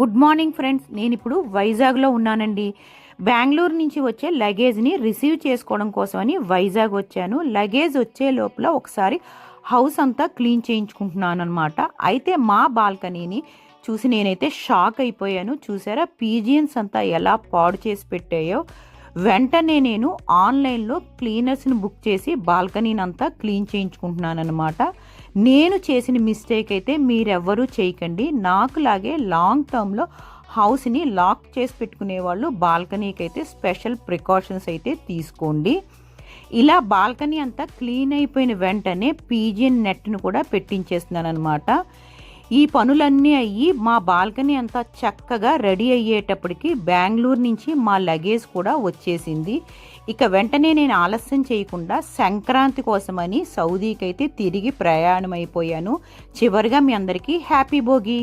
Good morning friends. నేను ఇప్పుడు వైజాగ్లో ఉన్నానండి. బెంగళూరు నుంచి వచ్చే లగేజ్ని రిసీవ్ చేసుకోవడం కోసమని వైజాగ్ వచ్చాను. లగేజ్ వచ్చే లోపల ఒకసారి హౌస్ అంతా క్లీన్ చేయించుకుంటున్నాను అనమాట అయితే మా బాల్కనీని చూసి నేనైతే షాక్ అయిపోయాను. చూసారా? పీజియన్స్ అంతా ఎలా పాడు చేసి పెట్టాయో. వెంటనే నేను ఆన్లైన్లో క్లీనర్స్ని బుక్ చేసి బాల్కనీని అంతా క్లీన్ చేయించుకుంటున్నాను అనమాట నేను చేసిన మిస్టేక్ అయితే మీరెవ్వరూ చేయకండి. నాకులాగే లాంగ్ టర్మ్లో హౌస్ని లాక్ చేసి పెట్టుకునే వాళ్ళు బాల్కనీకి అయితే స్పెషల్ ప్రికాషన్స్ అయితే తీసుకోండి. ఇలా బాల్కనీ అంతా క్లీన్ అయిపోయిన వెంటనే పీజియన్ నెట్ను కూడా పెట్టించేస్తున్నాను అనమాట ఈ పనులన్నీ అయ్యి మా బాల్కనీ అంతా చక్కగా రెడీ అయ్యేటప్పటికి బెంగళూరు నుంచి మా లగేజ్ కూడా వచ్చేసింది. ఇక వెంటనే నేను ఆలస్యం చేయకుండా సంక్రాంతి కోసమని సౌదీకి అయితే తిరిగి ప్రయాణం అయిపోయాను చివరిగా మీ అందరికీ హ్యాపీ భోగి!